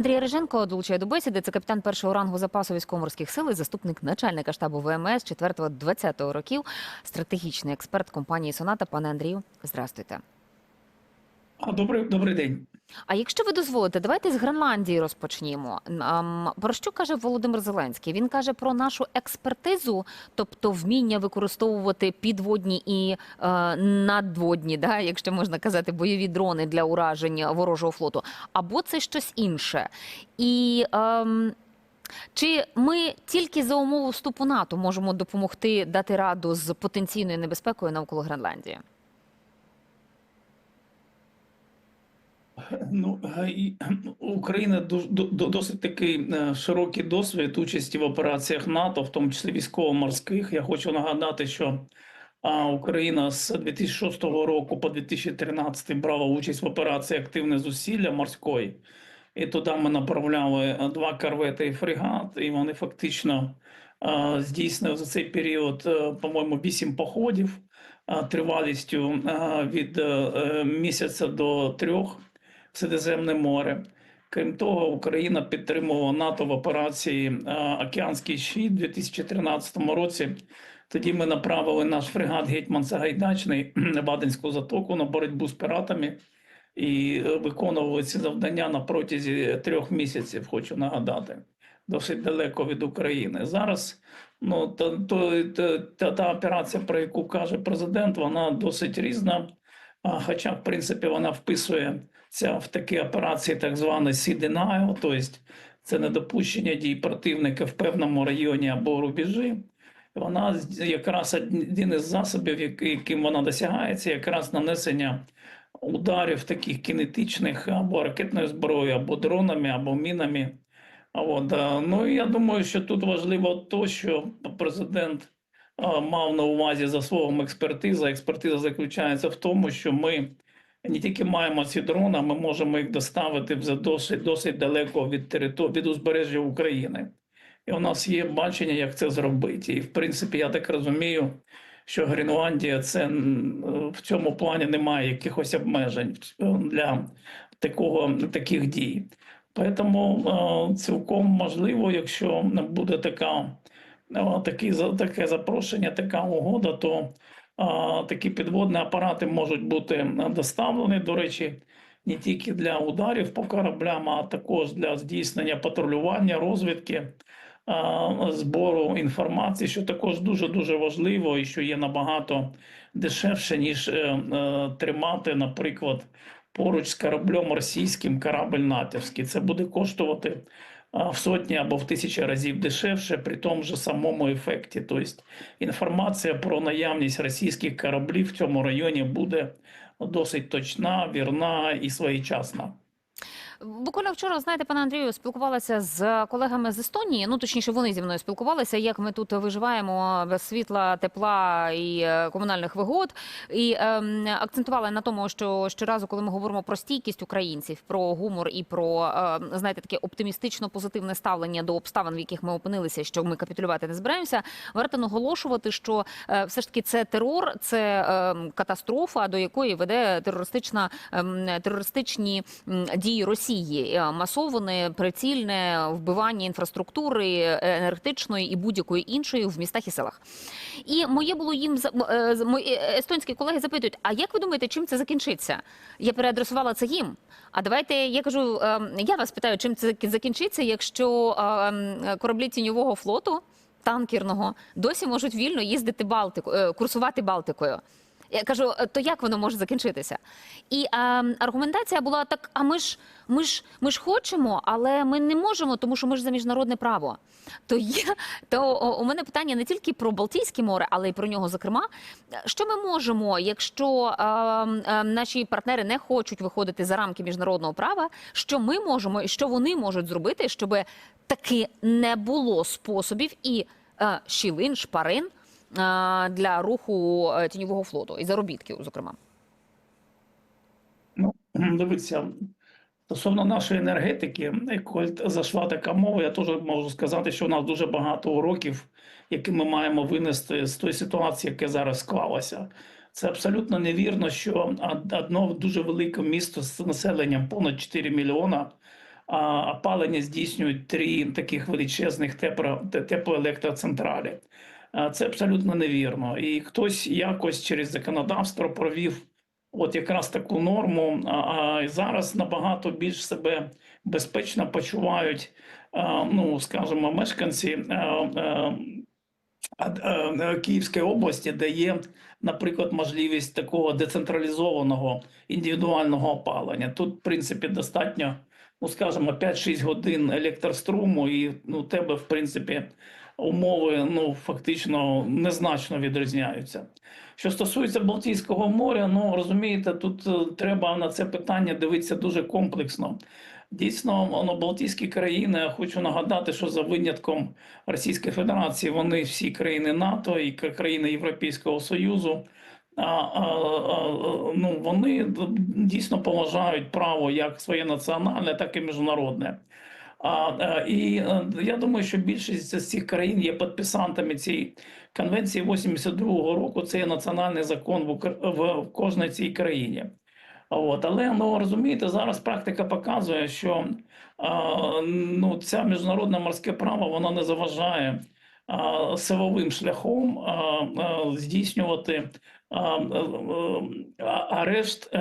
Андрій Реженко долучає до бесіди. Це капітан першого рангу запасу військово-морських сил і заступник начальника штабу ВМС 4-20 років, стратегічний експерт компанії Соната. Пане Андрію, здрастуйте. Добрий, добрий день. А якщо ви дозволите, давайте з Гренландії розпочнімо. Про що каже Володимир Зеленський? Він каже про нашу експертизу, тобто вміння використовувати підводні і е, надводні, да, якщо можна казати, бойові дрони для ураження ворожого флоту, або це щось інше. І ем, чи ми тільки за умову вступу НАТО можемо допомогти дати раду з потенційною небезпекою навколо Гренландії? Ну е, і Україна досить такий е, широкий досвід участі в операціях НАТО, в тому числі військово-морських. Я хочу нагадати, що Україна з 2006 року по 2013 брала участь в операції Активне зусилля морської, і туди ми направляли е, два корвети і фрегат, і вони фактично здійснили за цей період, по-моєму, вісім походів тривалістю від місяця до трьох. Середземне море. Крім того, Україна підтримувала НАТО в операції е, Океанський щит у 2013 році. Тоді ми направили наш фрегат Гетьман Сагайдачний в Аденську затоку на боротьбу з піратами і е, виконували ці завдання на протязі трьох місяців. Хочу нагадати, досить далеко від України. Зараз ну то, то, та, та операція, про яку каже президент, вона досить різна. Хоча, в принципі, вона вписує ця в такі операції, так sea denial, тобто це недопущення дій противника в певному районі або рубежі. Вона якраз один із засобів, яким вона досягається, якраз нанесення ударів таких кінетичних або ракетною зброєю, або дронами, або мінами. От, ну і я думаю, що тут важливо то, що президент мав на увазі за словом експертиза. Експертиза заключається в тому, що ми не тільки маємо ці дрони, а ми можемо їх доставити вже досить досить далеко від території від узбережжя України. І у нас є бачення, як це зробити. І в принципі, я так розумію, що Гренландія це в цьому плані немає якихось обмежень для такого таких дій. Тому цілком можливо, якщо буде така, такі, таке запрошення, така угода, то такі підводні апарати можуть бути доставлені. До речі, не тільки для ударів по кораблям, а також для здійснення патрулювання, розвідки, збору інформації, що також дуже дуже важливо і що є набагато дешевше ніж е, е, тримати, наприклад, поруч з кораблем російським корабль натівський. Це буде коштувати в сотні або в тисячі разів дешевше при тому же самому ефекті. Тобто інформація про наявність російських кораблів в цьому районі буде досить точна, вірна і своєчасна. Буквально вчора, знаєте, пане Андрію, спілкувалася з колегами з Естонії. Ну точніше, вони зі мною спілкувалися, як ми тут виживаємо без світла, тепла і е, комунальних вигод. І ем, акцентували на тому, що щоразу, коли ми говоримо про стійкість українців, про гумор і про е, знаєте, таке оптимістично позитивне ставлення до обставин, в яких ми опинилися, що ми капітулювати не збираємося, варто наголошувати, що е, все ж таки це терор, це е, катастрофа, до якої веде терористична е, терористичні дії Росії. Росії е, масоване прицільне вбивання інфраструктури е, енергетичної і будь-якої іншої в містах і селах. І моє було їм е, мої естонські колеги запитують: а як ви думаєте, чим це закінчиться? Я переадресувала це їм. А давайте я кажу: я вас питаю, чим це закінчиться, якщо кораблі тіньового флоту танкерного досі можуть вільно їздити Балтику, курсувати Балтикою. Я кажу, «Е, то як воно може закінчитися? І а, аргументація була так: а ми ж ми ж ми ж хочемо, але ми не можемо, тому що ми ж за міжнародне право. То є то у мене питання не тільки про Балтійське море, але й про нього. Зокрема, що ми можемо, якщо а, а, наші партнери не хочуть виходити за рамки міжнародного права, що ми можемо і що вони можуть зробити, щоб таки не було способів і а, щілин, шпарин для руху е, тіньового флоту і заробітків, зокрема? Ну, дивіться, стосовно нашої енергетики, коли зайшла така мова, я теж можу сказати, що у нас дуже багато уроків, які ми маємо винести з тої ситуації, яка зараз склалася. Це абсолютно невірно, що одно дуже велике місто з населенням понад 4 мільйона а опалення здійснюють три таких величезних тепло, теплоелектроцентралі. А Це абсолютно невірно. І хтось якось через законодавство провів от якраз таку норму, а, зараз набагато більш себе безпечно почувають, ну скажімо, мешканці а, Київської області, де є, наприклад, можливість такого децентралізованого індивідуального опалення. Тут, в принципі, достатньо, ну скажімо, 5-6 годин електроструму, і ну, тебе, в принципі, умови ну фактично незначно відрізняються. Що стосується Балтійського моря, ну розумієте, тут е, треба на це питання дивитися дуже комплексно. Дійсно, воно Балтійські країни, я хочу нагадати, що за винятком Російської Федерації вони всі країни НАТО і країни Європейського Союзу. Ну, вони дійсно поважають право як своє національне, так і міжнародне. А, е, і е, я думаю, що більшість з цих країн є підписантами цієї конвенції 82-го року. Це є національний закон в, в, в кожній цій країні. От, але ну розумієте, зараз практика показує, що а, ну, ця міжнародне морське право воно не заважає а, силовим шляхом а, а, здійснювати арешт,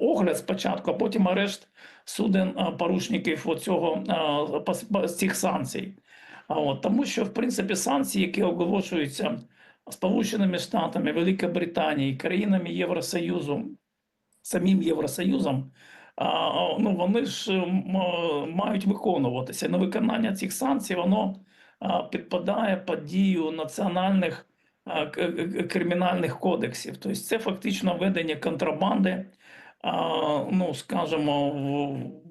огляд спочатку, а потім арешт суден порушників оцього цих санкцій. От тому, що в принципі санкції, які оголошуються Сполученими Штатами, Великою Британією, країнами Євросоюзу, самим Євросоюзом, ну вони ж е, мають виконуватися. На виконання цих санкцій воно підпадає під дію національних кримінальних кодексів. Тобто це фактично ведення контрабанди, ну скажімо,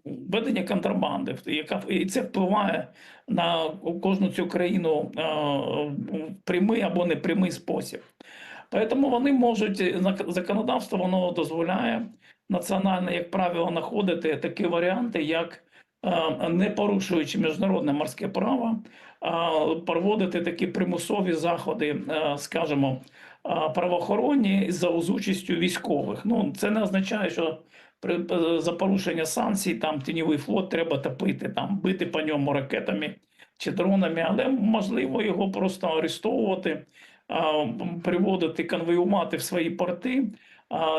ведення контрабанди, яка і це впливає на кожну цю країну в прямий або непрямий спосіб. Тому вони можуть законодавство воно дозволяє національно, як правило, знаходити такі варіанти, як не порушуючи міжнародне морське право, проводити такі примусові заходи, скажімо, правоохоронні за участю військових. Ну це не означає, що е, за порушення санкцій там тіньовий флот треба топити, там бити по ньому ракетами чи дронами, але можливо його просто арестовувати приводити конвоювати в свої порти,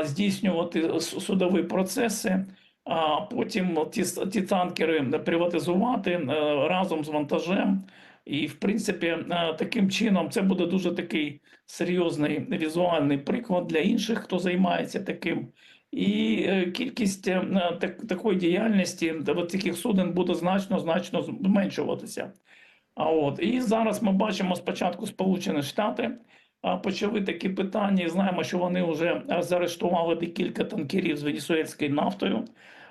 здійснювати судові процеси, а потім ті, ті танкери приватизувати е, разом з вантажем. І, в принципі, е, таким чином це буде дуже такий серйозний візуальний приклад для інших, хто займається таким. І е, кількість е, так, такої діяльності от таких суден буде значно значно зменшуватися. А от і зараз ми бачимо спочатку Сполучені Штати почали такі питання. Знаємо, що вони вже заарештували декілька танкерів з венесуельською нафтою.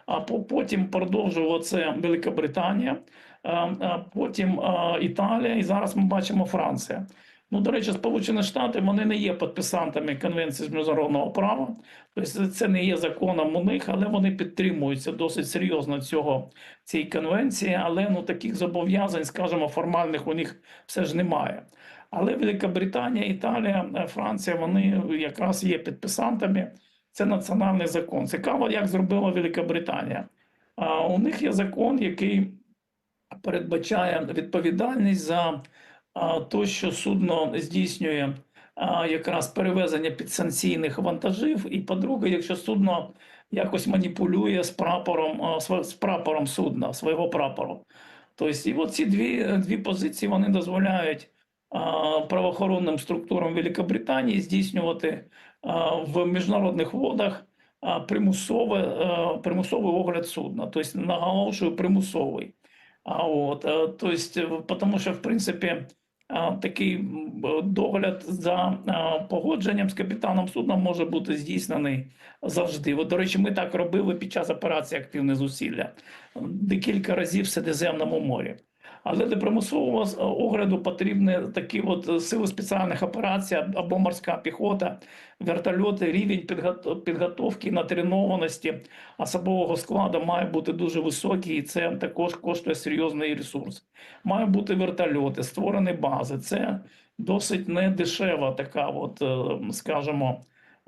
А по- потім продовжувала це Велика Британія, потім Італія, і зараз ми бачимо Франція. Ну, до речі, Сполучені Штати вони не є підписантами Конвенції з міжнародного права, тобто це не є законом у них, але вони підтримуються досить серйозно цього цієї конвенції. Але ну таких зобов'язань, скажімо, формальних у них все ж немає. Але Велика Британія, Італія, е, Франція вони якраз є підписантами. Це національний закон. Цікаво, як зробила Велика Британія. А у них є закон, який передбачає відповідальність за те, що судно здійснює якраз перевезення підсанкційних вантажів. І, по-друге, якщо судно якось маніпулює з прапором, з прапором судна, свого прапору. Тобто, і от ці дві, дві позиції вони дозволяють правоохоронним структурам Великобританії здійснювати в міжнародних водах примусове, примусовий огляд судна. Тобто, наголошую, примусовий. А от, е, то есть, е, тому що, в принципі, такий догляд за погодженням з капітаном судна може бути здійснений завжди. От, до речі, ми так робили під час операції активне зусилля декілька разів в Середземному морі. Але для примусового огляду потрібні такі от е, сили спеціальних операцій або морська піхота, вертольоти, рівень підготовки і натренованості особового складу має бути дуже високий, і це також коштує серйозний ресурс. Мають бути вертольоти, створені бази. Це досить недешева така, от, е, скажімо,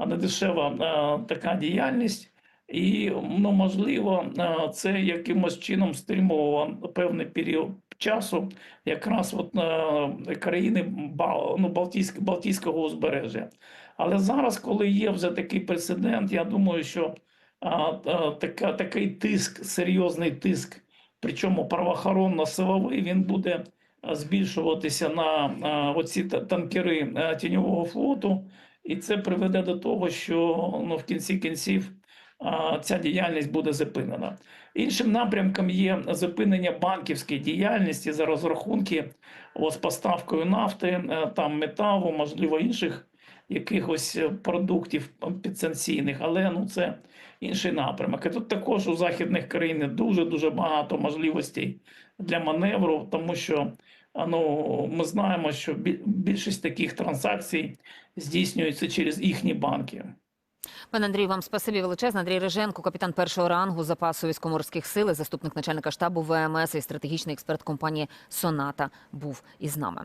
недешева е, така діяльність. І ну, можливо, це якимось чином стримувало певний період часу, якраз от е, країни Бал- ну, Балтійськ, Балтійського узбережжя. Але зараз, коли є вже такий прецедент, я думаю, що а, а, така, такий тиск, серйозний тиск, причому правоохоронно-силовий, він буде збільшуватися на а, оці танкери а, тіньового флоту, і це приведе до того, що ну, в кінці кінців ця діяльність буде зупинена. Іншим напрямком є зупинення банківської діяльності за розрахунки з поставкою нафти, е, там металу, можливо, інших якихось е, продуктів підсанкційних, але ну це інший напрямок. І тут також у західних країн дуже дуже багато можливостей для маневру, тому що ну, ми знаємо, що більшість таких транзакцій здійснюється через їхні банки. Пане Андрію, вам спасибі величезне. Андрій Реженко, капітан першого рангу запасу військово-морських сил, заступник начальника штабу ВМС і стратегічний експерт компанії Соната був із нами.